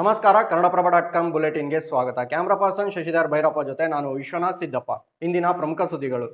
ನಮಸ್ಕಾರ, Kannadaprabha dot com ಬುಲೆಟಿನ್ಗೆ ಸ್ವಾಗತ. Camera person Shashidhar Bhyrappa ಜೊತೆ ನಾನು ವಿಶ್ವನಾಥ್ ಸಿದ್ದಪ್ಪ. ಇಂದಿನ ಪ್ರಮುಖ ಸುದ್ದಿಗಳು.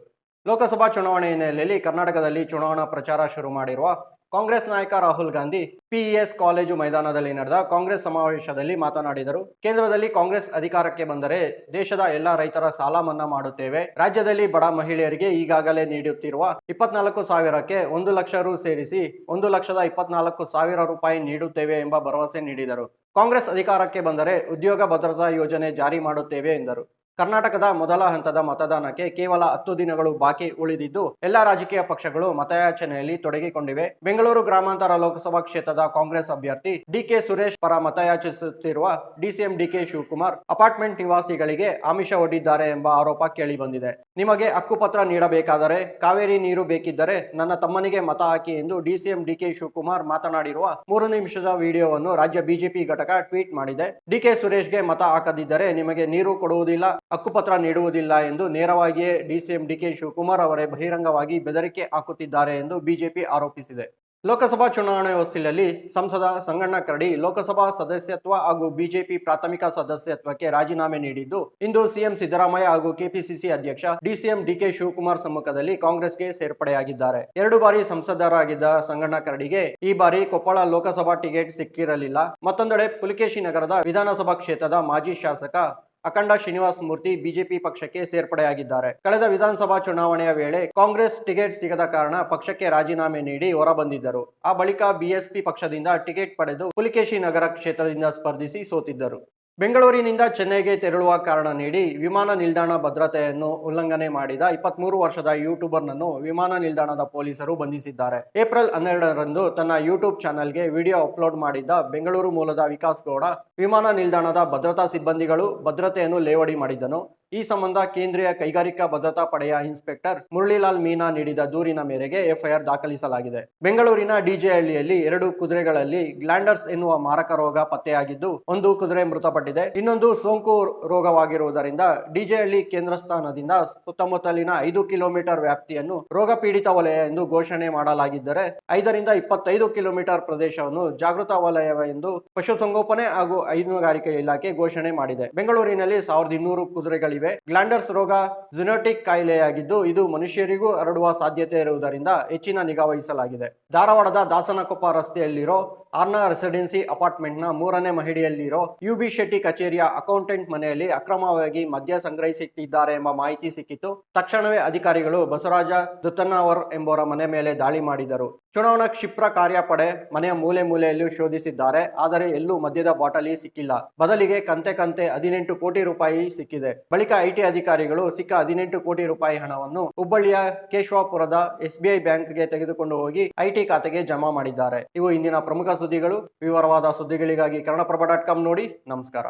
ಲೋಕಸಭಾ ಚುನಾವಣೆ ಹಿನ್ನೆಲೆಯಲ್ಲಿ ಕರ್ನಾಟಕದಲ್ಲಿ ಚುನಾವಣಾ ಪ್ರಚಾರ ಶುರು ಮಾಡಿರುವ ಕಾಂಗ್ರೆಸ್ ನಾಯಕ ರಾಹುಲ್ ಗಾಂಧಿ ಪಿಇಎಸ್ ಕಾಲೇಜು ಮೈದಾನದಲ್ಲಿ ನಡೆದ ಕಾಂಗ್ರೆಸ್ ಸಮಾವೇಶದಲ್ಲಿ ಮಾತನಾಡಿದರು. ಕೇಂದ್ರದಲ್ಲಿ ಕಾಂಗ್ರೆಸ್ ಅಧಿಕಾರಕ್ಕೆ ಬಂದರೆ ದೇಶದ ಎಲ್ಲಾ ರೈತರ ಸಾಲ ಮನ್ನಾ ಮಾಡುತ್ತೇವೆ. ರಾಜ್ಯದಲ್ಲಿ ಬಡ ಮಹಿಳೆಯರಿಗೆ ಈಗಾಗಲೇ ನೀಡುತ್ತಿರುವ ಇಪ್ಪತ್ನಾಲ್ಕು ಸಾವಿರಕ್ಕೆ ಒಂದು ಲಕ್ಷ ರು ಸೇರಿಸಿ ಒಂದು ಲಕ್ಷದ ಇಪ್ಪತ್ನಾಲ್ಕು ಸಾವಿರ ರೂಪಾಯಿ ನೀಡುತ್ತೇವೆ ಎಂಬ ಭರವಸೆ ನೀಡಿದರು. ಕಾಂಗ್ರೆಸ್ ಅಧಿಕಾರಕ್ಕೆ ಬಂದರೆ ಉದ್ಯೋಗ ಭದ್ರತಾ ಯೋಜನೆ ಜಾರಿ ಮಾಡುತ್ತೇವೆ ಎಂದರು. ಕರ್ನಾಟಕದ ಮೊದಲ ಹಂತದ ಮತದಾನಕ್ಕೆ ಕೇವಲ ಹತ್ತು ದಿನಗಳು ಬಾಕಿ ಉಳಿದಿದ್ದು, ಎಲ್ಲಾ ರಾಜಕೀಯ ಪಕ್ಷಗಳು ಮತಯಾಚನೆಯಲ್ಲಿ ತೊಡಗಿಕೊಂಡಿವೆ. ಬೆಂಗಳೂರು ಗ್ರಾಮಾಂತರ ಲೋಕಸಭಾ ಕ್ಷೇತ್ರದ ಕಾಂಗ್ರೆಸ್ ಅಭ್ಯರ್ಥಿ ಡಿಕೆ ಸುರೇಶ್ ಪರ ಮತಯಾಚಿಸುತ್ತಿರುವ ಡಿಸಿಎಂ ಡಿಕೆ ಶಿವಕುಮಾರ್ ಅಪಾರ್ಟ್ಮೆಂಟ್ ನಿವಾಸಿಗಳಿಗೆ ಆಮಿಷ ಒಡ್ಡಿದ್ದಾರೆ ಎಂಬ ಆರೋಪ ಕೇಳಿಬಂದಿದೆ. ನಿಮಗೆ ಹಕ್ಕುಪತ್ರ ನೀಡಬೇಕಾದರೆ, ಕಾವೇರಿ ನೀರು ಬೇಕಿದ್ದರೆ ನನ್ನ ತಮ್ಮನಿಗೆ ಮತ ಹಾಕಿ ಎಂದು ಡಿಸಿಎಂ ಡಿಕೆ ಶಿವಕುಮಾರ್ ಮಾತನಾಡಿರುವ ಮೂರು ನಿಮಿಷದ ವಿಡಿಯೋವನ್ನು ರಾಜ್ಯ ಬಿಜೆಪಿ ಘಟಕ ಟ್ವೀಟ್ ಮಾಡಿದೆ. ಡಿಕೆ ಸುರೇಶ್ಗೆ ಮತ ಹಾಕದಿದ್ದರೆ ನಿಮಗೆ ನೀರು ಕೊಡುವುದಿಲ್ಲ. ಹಕ್ಕುಪತ್ರ ನೀಡುವುದಿಲ್ಲ ಎಂದು ನೇರವಾಗಿಯೇ ಡಿಸಿಎಂ ಡಿಕೆ ಶಿವಕುಮಾರ್ ಅವರೇ ಬಹಿರಂಗವಾಗಿ ಬೆದರಿಕೆ ಹಾಕುತ್ತಿದ್ದಾರೆ ಎಂದು ಬಿಜೆಪಿ ಆರೋಪಿಸಿದೆ. ಲೋಕಸಭಾ ಚುನಾವಣೆ ಹೊಸ್ತಿಲಲ್ಲಿ ಸಂಸದ ಸಂಗಣ್ಣ ಕರಡಿ ಲೋಕಸಭಾ ಸದಸ್ಯತ್ವ ಹಾಗೂ ಬಿಜೆಪಿ ಪ್ರಾಥಮಿಕ ಸದಸ್ಯತ್ವಕ್ಕೆ ರಾಜೀನಾಮೆ ನೀಡಿದ್ದು, ಇಂದು ಸಿಎಂ ಸಿದ್ದರಾಮಯ್ಯ ಹಾಗೂ ಕೆಪಿಸಿಸಿ ಅಧ್ಯಕ್ಷ ಡಿಸಿಎಂ ಡಿಕೆ ಶಿವಕುಮಾರ್ ಸಮ್ಮುಖದಲ್ಲಿ ಕಾಂಗ್ರೆಸ್ಗೆ ಸೇರ್ಪಡೆಯಾಗಿದ್ದಾರೆ. ಎರಡು ಬಾರಿ ಸಂಸದರಾಗಿದ್ದ ಸಂಗಣ್ಣ ಕರಡಿಗೆ ಈ ಬಾರಿ ಕೊಪ್ಪಳ ಲೋಕಸಭಾ ಟಿಕೆಟ್ ಸಿಕ್ಕಿರಲಿಲ್ಲ. ಮತ್ತೊಂದೆಡೆ ಪುಲಿಕೇಶಿ ನಗರದ ವಿಧಾನಸಭಾ ಕ್ಷೇತ್ರದ ಮಾಜಿ ಶಾಸಕ ಅಖಂಡ ಶ್ರೀನಿವಾಸ ಮೂರ್ತಿ ಬಿಜೆಪಿ ಪಕ್ಷಕ್ಕೆ ಸೇರ್ಪಡೆಯಾಗಿದ್ದಾರೆ. ಕಳೆದ ವಿಧಾನಸಭಾ ಚುನಾವಣೆಯ ವೇಳೆ ಕಾಂಗ್ರೆಸ್ ಟಿಕೆಟ್ ಸಿಗದ ಕಾರಣ ಪಕ್ಷಕ್ಕೆ ರಾಜೀನಾಮೆ ನೀಡಿ ಹೊರಬಂದಿದ್ದರು. ಆ ಬಳಿಕ ಬಿಎಸ್ಪಿ ಪಕ್ಷದಿಂದ ಟಿಕೆಟ್ ಪಡೆದು ಪುಲಿಕೇಶಿ ನಗರ ಕ್ಷೇತ್ರದಿಂದ ಸ್ಪರ್ಧಿಸಿ ಸೋತಿದ್ದರು. ಬೆಂಗಳೂರಿನಿಂದ ಚೆನ್ನೈಗೆ ತೆರಳುವ ಕಾರಣ ನೀಡಿ ವಿಮಾನ ನಿಲ್ದಾಣ ಭದ್ರತೆಯನ್ನು ಉಲ್ಲಂಘನೆ ಮಾಡಿದ ಇಪ್ಪತ್ಮೂರು ವರ್ಷದ ಯೂಟ್ಯೂಬರ್ನನ್ನು ವಿಮಾನ ನಿಲ್ದಾಣದ ಪೊಲೀಸರು ಬಂಧಿಸಿದ್ದಾರೆ. ಏಪ್ರಿಲ್ ಹನ್ನೆರಡರಂದು ತನ್ನ ಯೂಟ್ಯೂಬ್ ಚಾನೆಲ್ಗೆ ವಿಡಿಯೋ ಅಪ್ಲೋಡ್ ಮಾಡಿದ್ದ ಬೆಂಗಳೂರು ಮೂಲದ ವಿಕಾಸ್ ಗೌಡ, ವಿಮಾನ ನಿಲ್ದಾಣದ ಭದ್ರತಾ ಸಿಬ್ಬಂದಿಗಳು ಭದ್ರತೆಯನ್ನು ಲೇವಡಿ ಮಾಡಿದ್ದನು. ಈ ಸಂಬಂಧ ಕೇಂದ್ರೀಯ ಕೈಗಾರಿಕಾ ಭದ್ರತಾ ಪಡೆಯ ಇನ್ಸ್ಪೆಕ್ಟರ್ ಮುರಳಿಲಾಲ್ ಮೀನಾ ನೀಡಿದ ದೂರಿನ ಮೇರೆಗೆ ಎಫ್ಐಆರ್ ದಾಖಲಿಸಲಾಗಿದೆ. ಬೆಂಗಳೂರಿನ ಡಿಜೆಹಳ್ಳಿಯಲ್ಲಿ ಎರಡು ಕುದುರೆಗಳಲ್ಲಿ ಗ್ಲ್ಯಾಂಡರ್ಸ್ ಎನ್ನುವ ಮಾರಕ ರೋಗ ಪತ್ತೆಯಾಗಿದ್ದು, ಒಂದು ಕುದುರೆ ಮೃತಪಟ್ಟಿದೆ. ಇನ್ನೊಂದು ಸೋಂಕು ರೋಗವಾಗಿರುವುದರಿಂದ ಡಿಜೆಹಳ್ಳಿ ಕೇಂದ್ರ ಸ್ಥಾನದಿಂದ ಸುತ್ತಮುತ್ತಲಿನ ಐದು ಕಿಲೋಮೀಟರ್ ವ್ಯಾಪ್ತಿಯನ್ನು ರೋಗ ಪೀಡಿತ ವಲಯ ಎಂದು ಘೋಷಣೆ ಮಾಡಲಾಗಿದ್ದರೆ, ಐದರಿಂದ ಇಪ್ಪತ್ತೈದು ಕಿಲೋಮೀಟರ್ ಪ್ರದೇಶವನ್ನು ಜಾಗೃತ ವಲಯ ಎಂದು ಪಶುಸಂಗೋಪನೆ ಹಾಗೂ ಹೈನುಗಾರಿಕೆ ಇಲಾಖೆ ಘೋಷಣೆ ಮಾಡಿದೆ. ಬೆಂಗಳೂರಿನಲ್ಲಿ ಸಾವಿರದ ಇನ್ನೂರು ಕುದುರೆಗಳಿವೆ ಗ್ಲಾಂಡರ್ಸ್ ರೋಗ ಜುನೋಟಿಕ್ ಕಾಯಿಲೆಯಾಗಿದ್ದು ಇದು ಮನುಷ್ಯರಿಗೂ ಹರಡುವ ಸಾಧ್ಯತೆ ಇರುವುದರಿಂದ ಹೆಚ್ಚಿನ ನಿಗಾ ವಹಿಸಲಾಗಿದೆ. ಧಾರವಾಡದ ದಾಸನಕೊಪ್ಪ ರಸ್ತೆಯಲ್ಲಿರೋ ಆರ್ನಾ ರೆಸಿಡೆನ್ಸಿ ಅಪಾರ್ಟ್ಮೆಂಟ್ನ ಮೂರನೇ ಮಹಡಿಯಲ್ಲಿರೋ ಯುಬಿ ಶೆಟ್ಟಿ ಕಚೇರಿಯ ಅಕೌಂಟೆಂಟ್ ಮನೆಯಲ್ಲಿ ಅಕ್ರಮವಾಗಿ ಮದ್ಯ ಸಂಗ್ರಹಿಸಿಟ್ಟಿದ್ದಾರೆ ಎಂಬ ಮಾಹಿತಿ ಸಿಕ್ಕಿತು ತಕ್ಷಣವೇ ಅಧಿಕಾರಿಗಳು ಬಸವರಾಜ ದುತ್ತನ್ನವರ್ ಎಂಬುವರ ಮನೆ ಮೇಲೆ ದಾಳಿ ಮಾಡಿದರು. ಚುನಾವಣಾ ಕ್ಷಿಪ್ರ ಕಾರ್ಯಪಡೆ ಮನೆಯ ಮೂಲೆ ಮೂಲೆಯಲ್ಲೂ ಶೋಧಿಸಿದ್ದಾರೆ, ಆದರೆ ಎಲ್ಲೂ ಮದ್ಯದ ಬಾಟಲಿ ಸಿಕ್ಕಿಲ್ಲ. ಬದಲಿಗೆ ಕಂತೆ ಕಂತೆ ಹದಿನೆಂಟು ಕೋಟಿ ರೂಪಾಯಿ ಸಿಕ್ಕಿದೆ. ಬಳಿಕ ಐಟಿ ಅಧಿಕಾರಿಗಳು ಸಿಕ್ಕ ಹದಿನೆಂಟು ಕೋಟಿ ರೂಪಾಯಿ ಹಣವನ್ನು ಹುಬ್ಬಳ್ಳಿಯ ಕೇಶವಾಪುರದ ಎಸ್ಬಿಐ ಬ್ಯಾಂಕ್ಗೆ ತೆಗೆದುಕೊಂಡು ಹೋಗಿ ಐಟಿ ಖಾತೆಗೆ ಜಮಾ ಮಾಡಿದ್ದಾರೆ. ಇವು ಇಂದಿನ ಪ್ರಮುಖ ಸುದ್ದಿಗಳು. ವಿವರವಾದ ಸುದ್ದಿಗಳಿಗಾಗಿ ಕನ್ನಡಪ್ರಭ ಡಾಟ್ ಕಾಮ್ ನೋಡಿ. ನಮಸ್ಕಾರ.